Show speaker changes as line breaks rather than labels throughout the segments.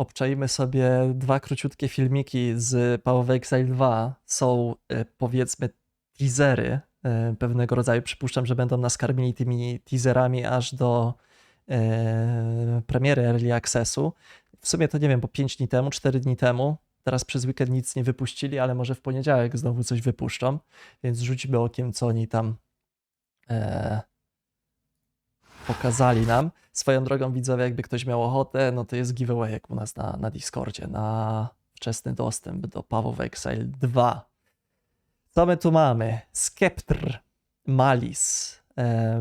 obczajmy sobie dwa króciutkie filmiki z Power of Exile 2. Są e, powiedzmy teasery e, pewnego rodzaju. Przypuszczam, że będą nas karmili tymi teaserami aż do e, premiery Early Accessu. W sumie to nie wiem, bo 5 dni temu, 4 dni temu. Teraz przez weekend nic nie wypuścili, ale może w poniedziałek znowu coś wypuszczą. Więc rzućmy okiem, co oni tam pokazali nam. Swoją drogą widzowie, jakby ktoś miał ochotę, no to jest giveaway jak u nas na, na Discordzie, na wczesny dostęp do of Exile 2. Co my tu mamy? Skeptr, Malis,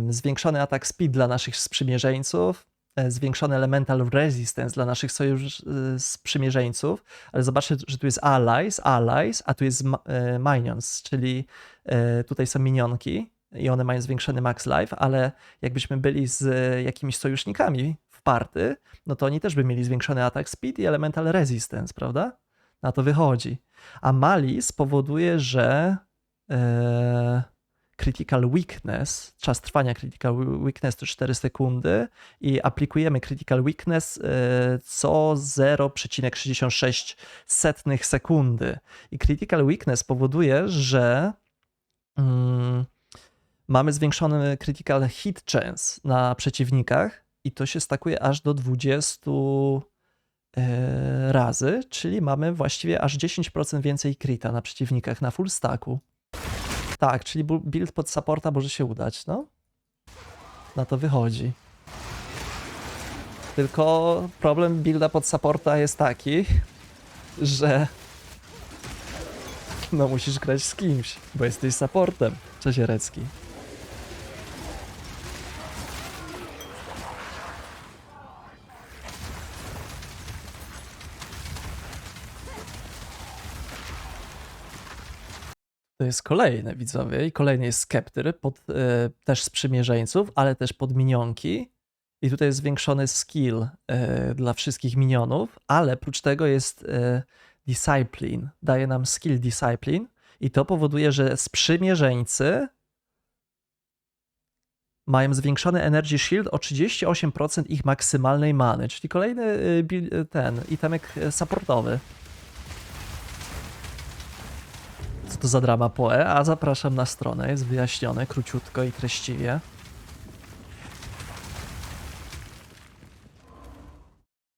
zwiększony atak speed dla naszych sprzymierzeńców, e, zwiększony elemental resistance dla naszych sojusz e, sprzymierzeńców, ale zobaczcie, że tu jest allies, allies, a tu jest e, minions, czyli tutaj są minionki i one mają zwiększony max life, ale jakbyśmy byli z e, jakimiś sojusznikami w party, no to oni też by mieli zwiększony atak speed i elemental resistance, prawda? Na to wychodzi. A Malis powoduje, że e, critical weakness, czas trwania critical weakness to 4 sekundy i aplikujemy critical weakness e, co 0,66 setnych sekundy. I critical weakness powoduje, że mm, mamy zwiększony critical hit chance na przeciwnikach i to się stakuje aż do 20 e, razy, czyli mamy właściwie aż 10% więcej krita na przeciwnikach na full stacku. Tak, czyli bu- build pod supporta może się udać, no. Na to wychodzi. Tylko problem builda pod supporta jest taki, że no musisz grać z kimś, bo jesteś supportem. Cześć Erecki. To jest kolejne widzowie i kolejny jest Skeptyr pod e, też sprzymierzeńców, ale też pod minionki. I tutaj jest zwiększony skill e, dla wszystkich minionów, ale prócz tego jest e, Discipline. Daje nam skill Discipline i to powoduje, że sprzymierzeńcy mają zwiększony Energy Shield o 38% ich maksymalnej many, czyli kolejny e, ten itemek supportowy. To za drama poe? A zapraszam na stronę, jest wyjaśnione króciutko i treściwie.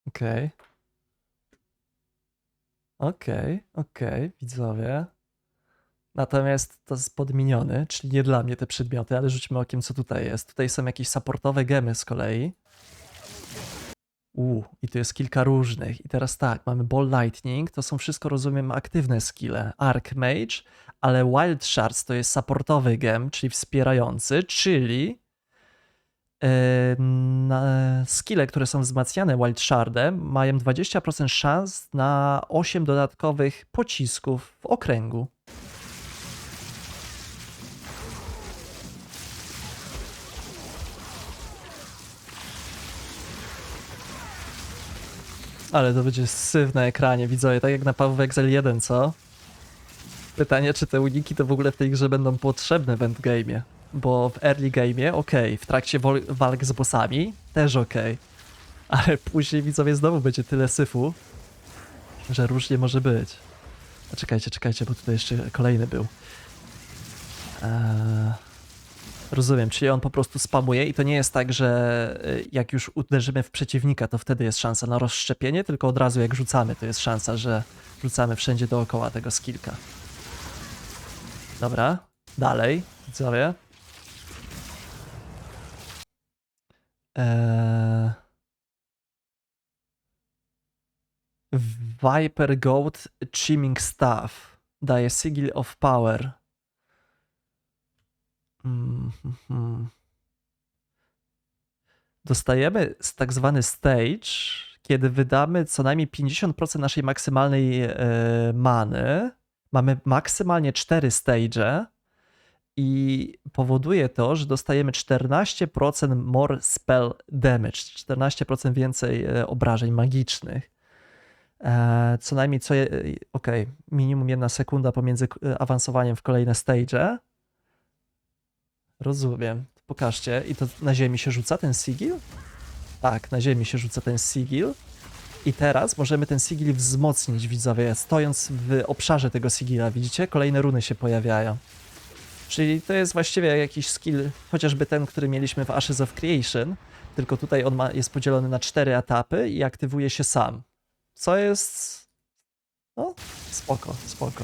Okej. Okej, okej, widzowie. Natomiast to jest podminiony, czyli nie dla mnie te przedmioty, ale rzućmy okiem, co tutaj jest. Tutaj są jakieś supportowe gemy z kolei. Uuu, i tu jest kilka różnych. I teraz tak, mamy Ball Lightning, to są wszystko, rozumiem, aktywne skille. Arc Mage, ale Wild Shards to jest supportowy gem, czyli wspierający, czyli na, skille, które są wzmacniane Wild Shardem, mają 20% szans na 8 dodatkowych pocisków w okręgu. Ale to będzie syf na ekranie, widzowie, tak jak na of Exile 1, co? Pytanie, czy te uniki to w ogóle w tej grze będą potrzebne w endgame'ie. Bo w early game'ie, okej, w trakcie walk z bossami, też okej. Ale później, widzowie, znowu będzie tyle syfu, że różnie może być. A czekajcie, czekajcie, bo tutaj jeszcze kolejny był. Eee, rozumiem, czyli on po prostu spamuje i to nie jest tak, że y, jak już uderzymy w przeciwnika, to wtedy jest szansa na rozszczepienie, tylko od razu jak rzucamy, to jest szansa, że rzucamy wszędzie dookoła tego skillka. Dobra, dalej, widzowie. Eee... Viper Goat Chiming Staff daje Sigil of Power. Mhm. Dostajemy tak zwany stage, kiedy wydamy co najmniej 50% naszej maksymalnej e, many. Mamy maksymalnie 4 stage i powoduje to, że dostajemy 14% more spell damage, 14% więcej e, obrażeń magicznych. E, co najmniej co, okej, minimum jedna sekunda pomiędzy awansowaniem w kolejne stage. Rozumiem. Pokażcie. I to na ziemi się rzuca ten sigil? Tak, na ziemi się rzuca ten sigil. I teraz możemy ten sigil wzmocnić, widzowie, stojąc w obszarze tego sigila, widzicie? Kolejne runy się pojawiają. Czyli to jest właściwie jakiś skill, chociażby ten, który mieliśmy w Ashes of Creation, tylko tutaj on ma, jest podzielony na cztery etapy i aktywuje się sam. Co jest... No, spoko, spoko.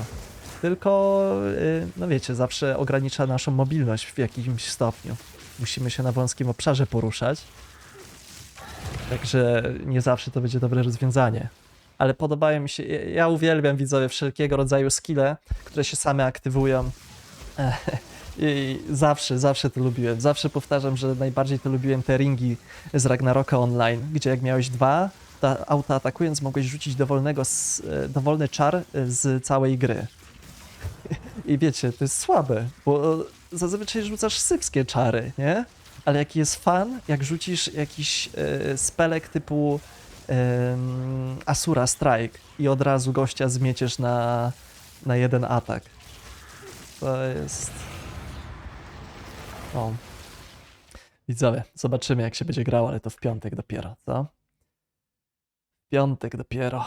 Tylko, y, no wiecie, zawsze ogranicza naszą mobilność w jakimś stopniu. Musimy się na wąskim obszarze poruszać. Także nie zawsze to będzie dobre rozwiązanie. Ale podobają mi się, ja- uwielbiam widzowie wszelkiego rodzaju skille, które się same aktywują. I zawsze, zawsze to lubiłem. Zawsze powtarzam, że najbardziej to lubiłem te ringi z Ragnaroka Online, gdzie jak miałeś dwa, to auto atakując mogłeś rzucić dowolnego, e, dowolny czar z całej gry. I wiecie, to jest słabe, bo zazwyczaj rzucasz sypskie czary, nie? Ale jaki jest fan, jak rzucisz jakiś e, spelek typu Asura Strike i od razu gościa zmieciesz na, na jeden atak. To jest... O. Widzowie, zobaczymy jak się będzie grało, ale to w piątek dopiero, co? Piątek dopiero.